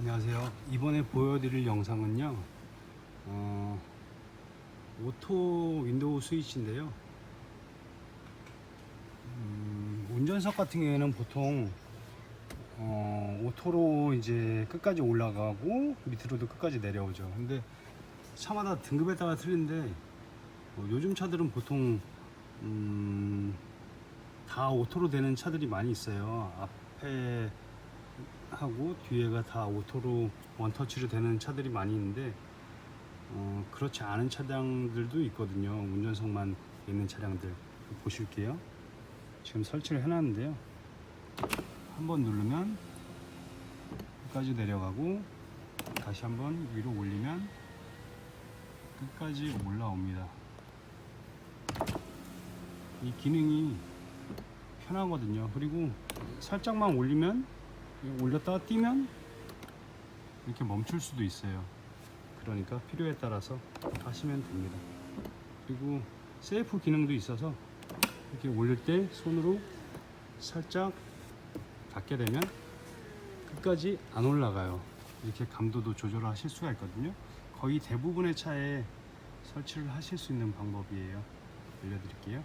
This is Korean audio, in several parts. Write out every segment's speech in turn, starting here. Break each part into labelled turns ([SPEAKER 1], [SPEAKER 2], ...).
[SPEAKER 1] 안녕하세요. 이번에 보여드릴 영상은요. 어, 오토 윈도우 스위치인데요. 음, 운전석 같은 경우에는 보통 어, 오토로 이제 끝까지 올라가고 밑으로도 끝까지 내려오죠. 근데 차마다 등급에 따라 틀린데 어, 요즘 차들은 보통 음, 다 오토로 되는 차들이 많이 있어요. 앞에 하고 뒤에가 다 오토로 원터치로 되는 차들이 많이 있는데 어, 그렇지 않은 차량들도 있거든요. 운전석만 있는 차량들 보실게요. 지금 설치를 해놨는데요. 한번 누르면 끝까지 내려가고 다시 한번 위로 올리면 끝까지 올라옵니다. 이 기능이 편하거든요. 그리고 살짝만 올리면 올렸다가 뛰면 이렇게 멈출 수도 있어요. 그러니까 필요에 따라서 하시면 됩니다. 그리고 세이프 기능도 있어서 이렇게 올릴 때 손으로 살짝 닿게 되면 끝까지 안 올라가요. 이렇게 감도도 조절하실 수가 있거든요. 거의 대부분의 차에 설치를 하실 수 있는 방법이에요. 알려드릴게요.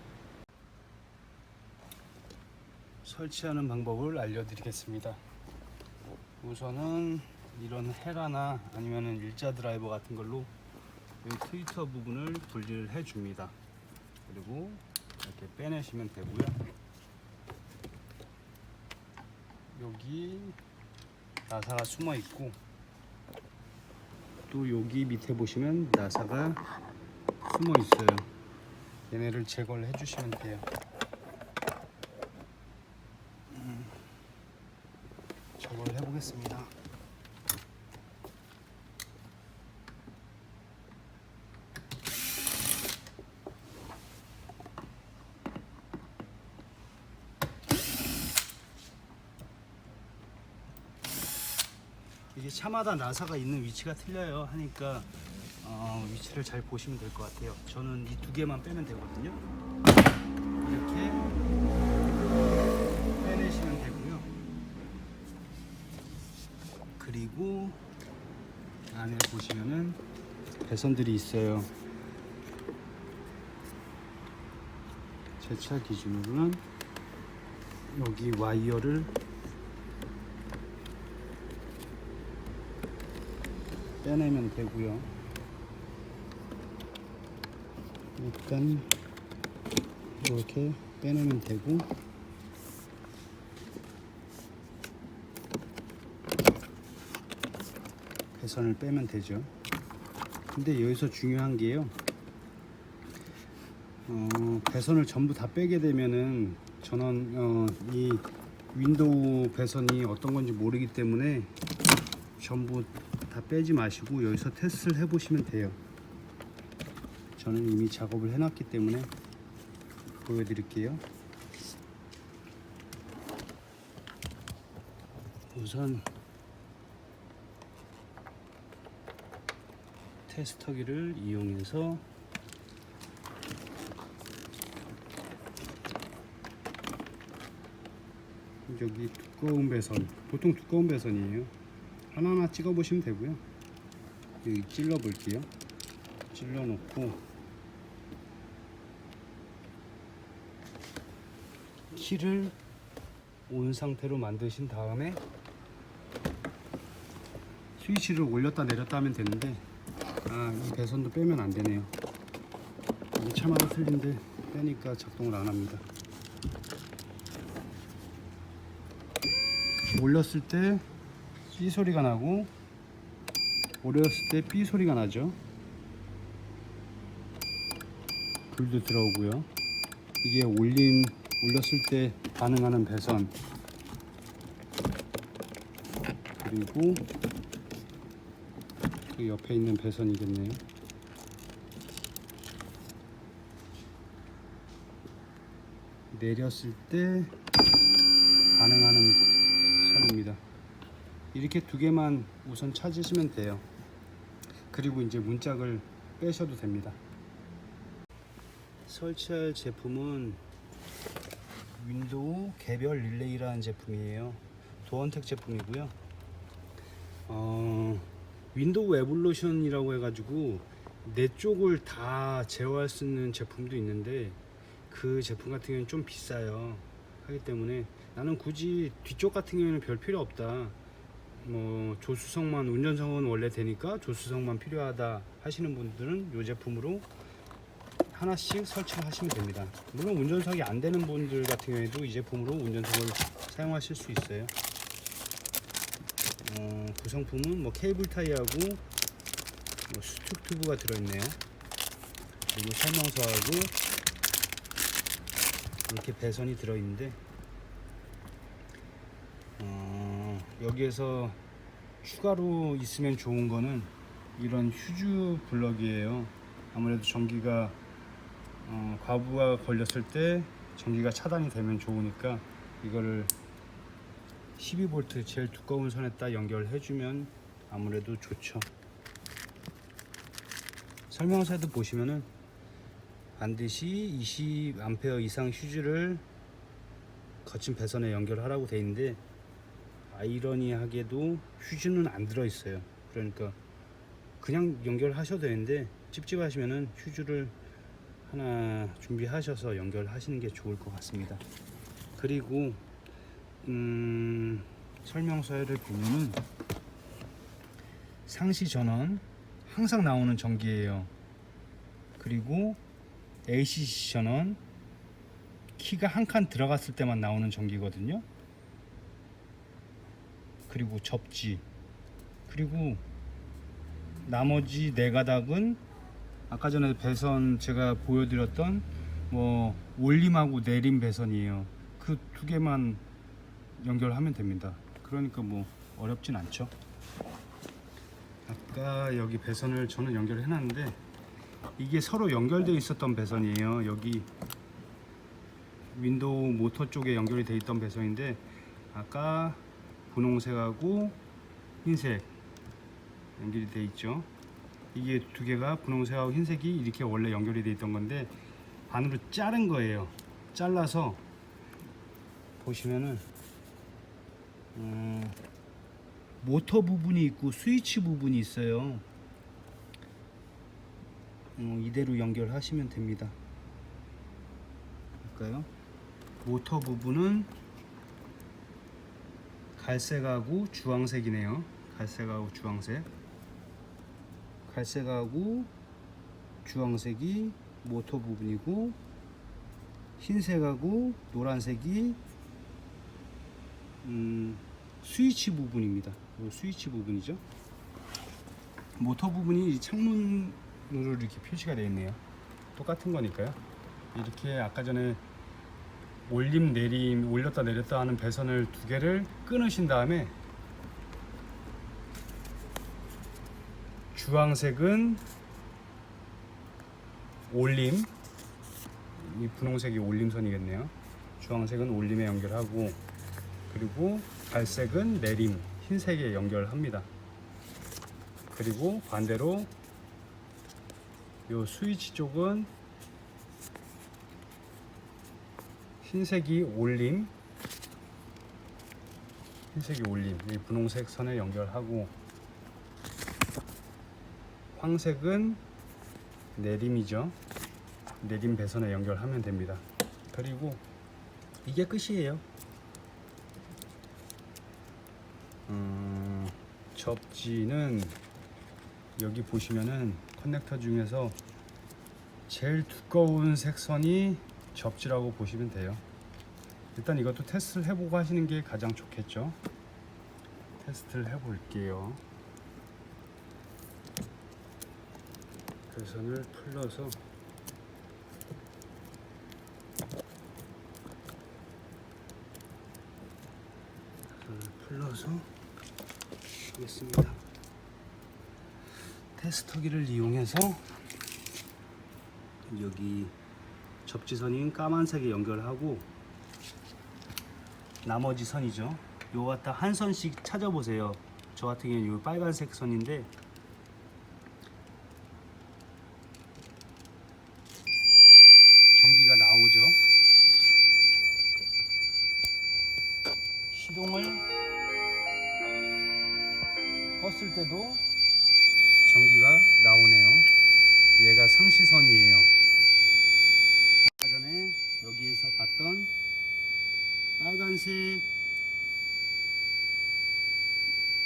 [SPEAKER 1] 설치하는 방법을 알려드리겠습니다. 우선은 이런 헤라나 아니면은 일자 드라이버 같은 걸로 이 트위터 부분을 분리를 해 줍니다. 그리고 이렇게 빼내시면 되고요. 여기 나사가 숨어 있고 또 여기 밑에 보시면 나사가 숨어 있어요. 얘네를 제거를 해주시면 돼요. 작업을 해보겠습니다. 이게 차마다 나사가 있는 위치가 틀려요 하니까 어, 위치를 잘 보시면 될 것 같아요. 저는 이 두 개만 빼면 되거든요. 이렇게 빼내시면 되고 그리고 안에 보시면은 배선들이 있어요. 제 차 기준으로는 여기 와이어를 빼내면 되고요. 일단 이렇게 빼내면 되고 배선을 빼면 되죠. 근데 여기서 중요한 게요. 어, 배선을 전부 다 빼게 되면은 저는 어, 이 윈도우 배선이 어떤 건지 모르기 때문에 전부 다 빼지 마시고 여기서 테스트를 해 보시면 돼요. 저는 이미 작업을 해놨기 때문에 보여드릴게요. 우선 테스터기를 이용해서 여기 두꺼운 배선 보통 두꺼운 배선이에요. 하나하나 찍어 보시면 되고요. 여기 찔러 볼게요. 찔러 놓고 키를 온 상태로 만드신 다음에 스위치를 올렸다 내렸다 하면 되는데 아 이 배선도 빼면 안 되네요 이게 차마다 틀린데 빼니까 작동을 안 합니다 올렸을 때 C 소리가 나고 올렸을 때 B 소리가 나죠. 불도 들어오고요. 이게 올림 올렸을 때 반응하는 배선 그리고 그 옆에 있는 배선이겠네요. 내렸을 때 반응하는 선입니다. 이렇게 두 개만 우선 찾으시면 돼요. 그리고 이제 문짝을 빼셔도 됩니다. 설치할 제품은 윈도우 개별 릴레이라는 제품이에요. 도원텍 제품이고요. 어, 윈도우 에볼루션이라고 해가지고 내 쪽을 다 제어할 수 있는 제품도 있는데 그 제품 같은 경우는 좀 비싸요. 하기 때문에 나는 굳이 뒤쪽 같은 경우는 별 필요 없다. 뭐 조수석만 운전석은 원래 되니까 조수석만 필요하다 하시는 분들은 이 제품으로 하나씩 설치를 하시면 됩니다. 물론 운전석이 안 되는 분들 같은 경우에도 이 제품으로 운전석을 사용하실 수 있어요. 어, 구성품은 뭐 케이블 타이하고 뭐 수축 튜브가 들어있네요. 그리고 설명서하고 이렇게 배선이 들어있는데 어, 여기에서 추가로 있으면 좋은 거는 이런 휴즈 블럭이에요. 아무래도 전기가 어, 과부가 걸렸을 때 전기가 차단이 되면 좋으니까 이거를 12V 제일 두꺼운 선에다 연결해주면 아무래도 좋죠. 설명서에도 보시면은 반드시 20A 이상 휴즈를 거친 배선에 연결하라고 돼 있는데 아이러니하게도 휴즈는 안 들어 있어요. 그러니까 그냥 연결하셔도 되는데 찝찝하시면은 휴즈를 하나 준비하셔서 연결하시는 게 좋을 것 같습니다. 그리고 음, 설명서를 보면은 상시 전원 항상 나오는 전기예요. 그리고 ACC 전원 키가 한 칸 들어갔을 때만 나오는 전기거든요. 그리고 접지 그리고 나머지 네 가닥은 아까 전에 배선 제가 보여드렸던 뭐 올림하고 내림 배선이에요. 그 두 개만 연결하면 됩니다. 그러니까 뭐 어렵진 않죠. 아까 여기 배선을 저는 연결해 놨는데 이게 서로 연결되어 있었던 배선이에요. 여기 윈도우 모터 쪽에 연결이 되어 있던 배선인데 아까 분홍색하고 흰색 연결이 되어 있죠. 이게 두 개가 분홍색하고 흰색이 이렇게 원래 연결이 되어 있던 건데 반으로 자른 거예요. 잘라서 보시면은 음, 모터 부분이 있고 스위치 부분이 있어요. 어, 이대로 연결하시면 됩니다. 볼까요? 모터 부분은 갈색하고 주황색이네요. 갈색하고 주황색. 갈색하고 주황색이 모터 부분이고 흰색하고 노란색이 음, 스위치 부분입니다. 요 스위치 부분이죠. 모터 부분이 이 창문으로 이렇게 표시가 되어 있네요. 똑같은 거니까요. 이렇게 아까 전에 올림 내림 올렸다 내렸다 하는 배선을 두 개를 끊으신 다음에 주황색은 올림 이 분홍색이 올림선이겠네요. 주황색은 올림에 연결하고 그리고 갈색은 내림 흰색에 연결합니다. 그리고 반대로 요 스위치 쪽은 흰색이 올림 흰색이 올림 이 분홍색 선에 연결하고 황색은 내림이죠. 내림 배선에 연결하면 됩니다. 그리고 이게 끝이에요 음, 접지는 여기 보시면은 커넥터 중에서 제일 두꺼운 색선이 접지라고 보시면 돼요. 일단 이것도 테스트를 해보고 하시는 게 가장 좋겠죠. 테스트를 해 볼게요. 배선을 풀러서 배선을 풀러서 하겠습니다. 테스터기를 이용해서 여기 접지선인 까만색에 연결하고 나머지 선이죠. 요 갖다 한 선씩 찾아보세요. 저 같은 경우는 요 빨간색 선인데 전기가 나오죠. 시동을 껐을 때도 전기가 나오네요. 얘가 상시선이에요. 아까 전에 여기에서 봤던 빨간색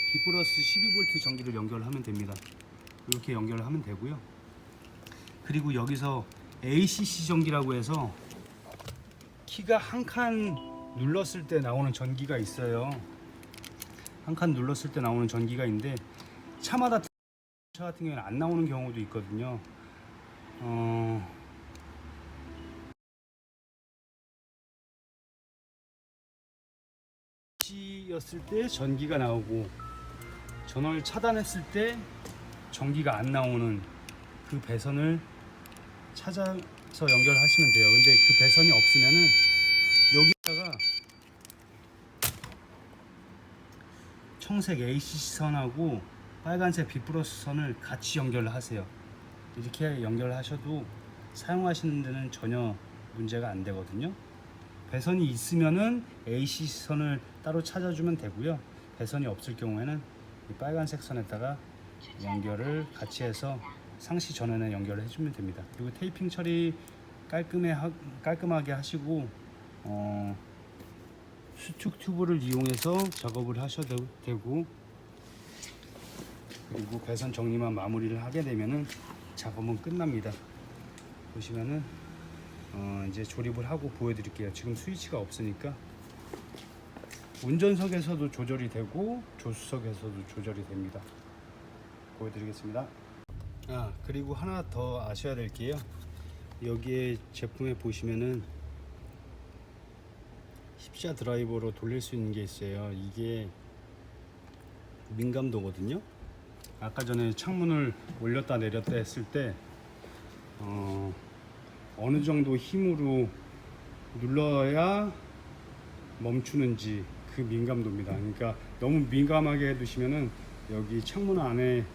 [SPEAKER 1] B 플러스 12V 전기를 연결하면 됩니다. 이렇게 연결을 하면 되고요. 그리고 여기서 ACC 전기라고 해서 키가 한 칸 눌렀을 때 나오는 전기가 있어요. 한 칸 눌렀을 때 나오는 전기가 있는데 차마다 차 같은 경우는 안 나오는 경우도 있거든요. 어, 였을 때 전기가 나오고 전원을 차단했을 때 전기가 안 나오는 그 배선을 찾아서 연결하시면 돼요. 근데 그 배선이 없으면은 여기다가 청색 AC 선하고 빨간색 B 플러스 선을 같이 연결을 하세요. 이렇게 연결을 하셔도 사용하시는 데는 전혀 문제가 안 되거든요. 배선이 있으면은 AC 선을 따로 찾아주면 되고요. 배선이 없을 경우에는 이 빨간색 선에다가 연결을 같이 해서 상시 전원에 연결을 해주면 됩니다. 그리고 테이핑 처리 깔끔해 하, 깔끔하게 하시고 어, 수축 튜브를 이용해서 작업을 하셔도 되고 그리고 배선 정리만 마무리를 하게 되면은 작업은 끝납니다. 보시면은 어, 이제 조립을 하고 보여드릴게요. 지금 스위치가 없으니까 운전석에서도 조절이 되고 조수석에서도 조절이 됩니다. 보여드리겠습니다. 아 그리고 하나 더 아셔야 될 게요. 여기에 제품에 보시면은 힙샤 드라이버로 돌릴 수 있는 게 있어요. 이게 민감도거든요. 아까 전에 창문을 올렸다 내렸다 했을 때 어, 어느 정도 힘으로 눌러야 멈추는지 그 민감도입니다. 그러니까 너무 민감하게 해두시면은 여기 창문 안에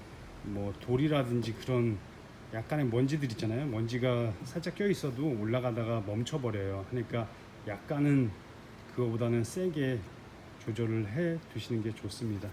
[SPEAKER 1] 뭐 돌이라든지 그런 약간의 먼지들 있잖아요. 먼지가 살짝 껴 있어도 올라가다가 멈춰 버려요. 그러니까 약간은 그거보다는 세게 조절을 해 두시는 게 좋습니다.